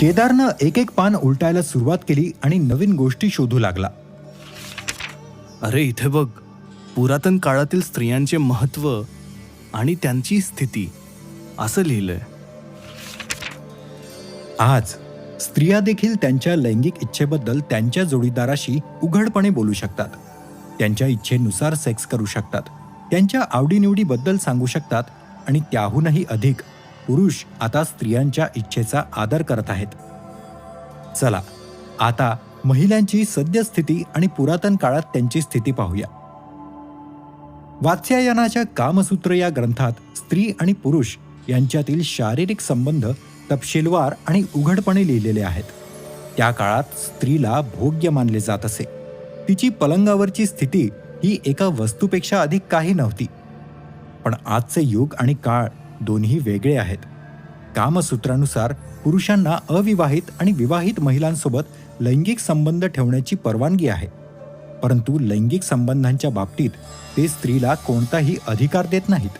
केदारनं एक एक पान उलटायला सुरुवात केली आणि नवीन गोष्टी शोधू लागला. अरे इथे बघ पुरातन काळातील स्त्रियांचे महत्त्व आणि त्यांची स्थिती असं लिहिलंय. आज स्त्रिया देखील त्यांच्या लैंगिक इच्छेबद्दल त्यांच्या जोडीदाराशी उघडपणे बोलू शकतात. त्यांच्या इच्छेनुसार सेक्स करू शकतात. त्यांच्या आवडीनिवडीबद्दल सांगू शकतात आणि त्याहूनही अधिक. पुरुष आता स्त्रियांच्या इच्छेचा आदर करत आहेत. चला आता महिलांची सद्यस्थिती आणि पुरातन काळात त्यांची स्थिती पाहूया. वात्स्यायनाच्या कामसूत्र या ग्रंथात स्त्री आणि पुरुष यांच्यातील शारीरिक संबंध तपशीलवार आणि उघडपणे लिहिलेले आहेत. त्या काळात स्त्रीला भोग्य मानले जात असे. तिची पलंगावरची स्थिती ही एका वस्तूपेक्षा अधिक काही नव्हती. पण आजचे युग आणि काळ दोन्ही वेगळे आहेत. कामसूत्रानुसार पुरुषांना अविवाहित आणि विवाहित महिलांसोबत लैंगिक संबंध ठेवण्याची परवानगी आहे. परंतु लैंगिक संबंधांच्या बाबतीत ते स्त्रीला कोणताही अधिकार देत नाहीत.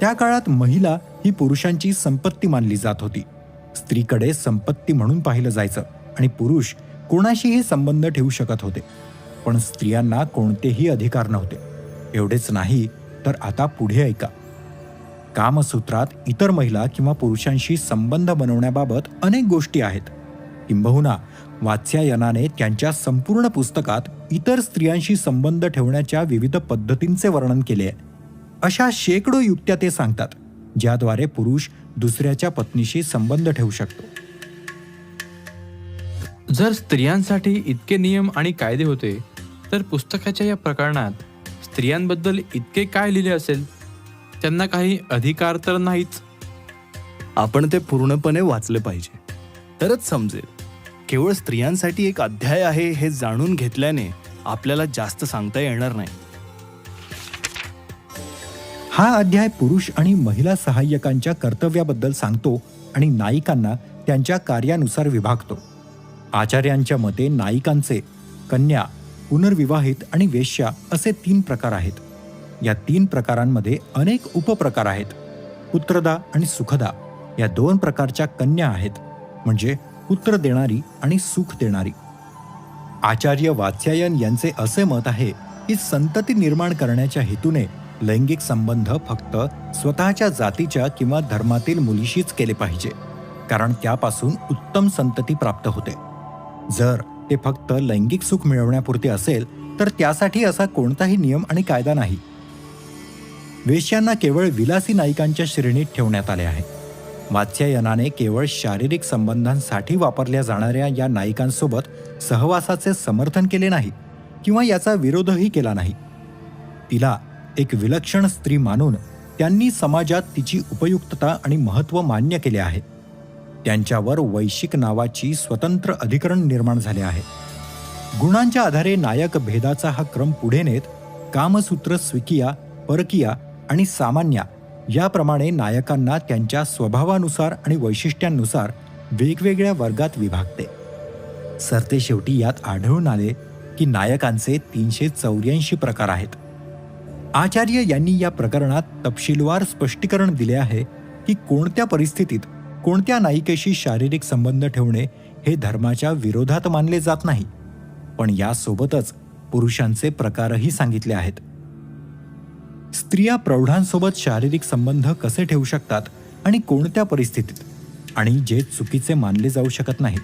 त्या काळात महिला ही पुरुषांची संपत्ती मानली जात होती. स्त्रीकडे संपत्ती म्हणून पाहिलं जायचं आणि पुरुष कोणाशीही संबंध ठेवू शकत होते. पण स्त्रियांना कोणतेही अधिकार नव्हते. एवढेच नाही तर आता पुढे ऐका. कामसूत्रात इतर महिला किंवा पुरुषांशी संबंध बनवण्याबाबत अनेक गोष्टी आहेत. किंबहुना वात्स्यायनाने त्यांच्या संपूर्ण पुस्तकात इतर स्त्रियांशी संबंध ठेवण्याच्या विविध पद्धतींचे वर्णन केले आहे. अशा शेकडो युक्त्या ते सांगतात ज्याद्वारे पुरुष दुसऱ्याच्या पत्नीशी संबंध ठेवू शकतो. जर स्त्रियांसाठी इतके नियम आणि कायदे होते तर पुस्तकाच्या या प्रकरणात स्त्रियांबद्दल इतके काय लिहिले असेल? त्यांना काही अधिकार तर नाहीच आपण ते पूर्णपणे वाचले पाहिजे. तरच समजेल. केवळ स्त्रियांसाठी एक अध्याय आहे हे जाणून घेतल्याने आपल्याला जास्त सांगता येणार नाही. हा अध्याय पुरुष आणि महिला सहाय्यकांच्या कर्तव्याबद्दल सांगतो आणि नायिकांना त्यांच्या कार्यानुसार विभागतो. आचार्यांच्या मते नायिकांचे कन्या पुनर्विवाहित आणि वेश्या असे तीन प्रकार आहेत. या तीन प्रकारांमध्ये अनेक उपप्रकार आहेत. पुत्रदा आणि सुखदा या दोन प्रकारच्या कन्या आहेत. म्हणजे पुत्र देणारी आणि सुख देणारी. आचार्य वात्स्यायन यांचे असे मत आहे की संतती निर्माण करण्याच्या हेतूने लैंगिक संबंध फक्त स्वतःच्या जातीच्या किंवा धर्मातील मुलीशीच केले पाहिजे. कारण त्यापासून उत्तम संतती प्राप्त होते. जर ते फक्त लैंगिक सुख मिळवण्यापुरते असेल तर त्यासाठी असा कोणताही नियम आणि कायदा नाही. वेश्यांना केवळ विलासी नायिकांच्या श्रेणीत ठेवण्यात आले आहे. वात्स्यायनाने केवळ शारीरिक संबंधांसाठी वापरल्या जाणाऱ्या या नायिकांसोबत सहवासाचे समर्थन केले नाही किंवा याचा विरोधही केला नाही. तिला एक विलक्षण स्त्री मानून त्यांनी समाजात तिची उपयुक्तता आणि महत्त्व मान्य केले आहे. त्यांच्यावर वैशिक नावाची स्वतंत्र अधिकरण निर्माण झाले आहे. गुणांच्या आधारे नायक भेदाचा हा क्रम पुढे नेत कामसूत्र स्विकिया परकिया आणि सामान्या. याप्रमाणे नायकांना त्यांच्या स्वभावानुसार आणि वैशिष्ट्यांनुसार वेगवेगळ्या वर्गात विभागते. सरते शेवटी यात आढळून आले की नायकांचे तीनशे चौऱ्याऐंशी प्रकार आहेत. आचार्य यांनी या प्रकरणात तपशीलवार स्पष्टीकरण दिले आहे की कोणत्या परिस्थितीत कोणत्या नायिकेशी शारीरिक संबंध ठेवणे हे धर्माच्या विरोधात मानले जात नाही. पण यासोबतच पुरुषांचे प्रकारही सांगितले आहेत. स्त्रिया प्रौढांसोबत शारीरिक संबंध कसे ठेवू शकतात आणि कोणत्या परिस्थितीत? आणि जे चुकीचे मानले जाऊ शकत नाही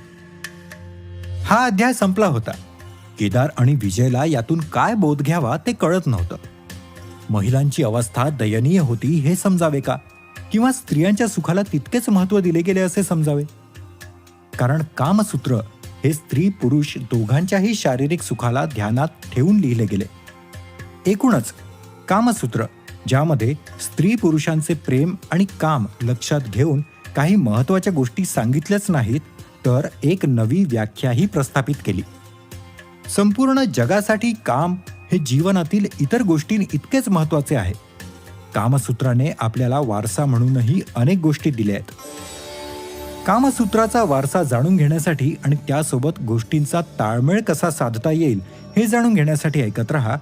हा अध्याय संपला होता. केदार आणि विजयला यातून काय बोध घ्यावा ते कळत नव्हतं. महिलांची अवस्था दयनीय होती हे समजावे का? किंवा स्त्रियांच्या सुखाला तितकेच महत्त्व दिले गेले असे समजावे? कारण कामसूत्र हे स्त्री पुरुष दोघांच्याही शारीरिक सुखाला ध्यानात ठेवून लिहिले गेले. एकूणच कामसूत्र ज्यामध्ये स्त्री पुरुषांचे प्रेम आणि काम लक्षात घेऊन काही महत्त्वाच्या गोष्टी सांगितल्याच नाहीत तर एक नवी व्याख्याही प्रस्थापित केली. संपूर्ण जगासाठी काम हे जीवनातील इतर गोष्टी इतकेच महत्त्वाचे आहे. कामसूत्राने आपल्याला वारसा म्हणूनही अनेक गोष्टी दिल्या आहेत. कामसूत्राचा वारसा जाणून घेण्यासाठी आणि त्यासोबत गोष्टींचा ताळमेळ कसा साधता येईल हे जाणून घेण्यासाठी ऐकत रहा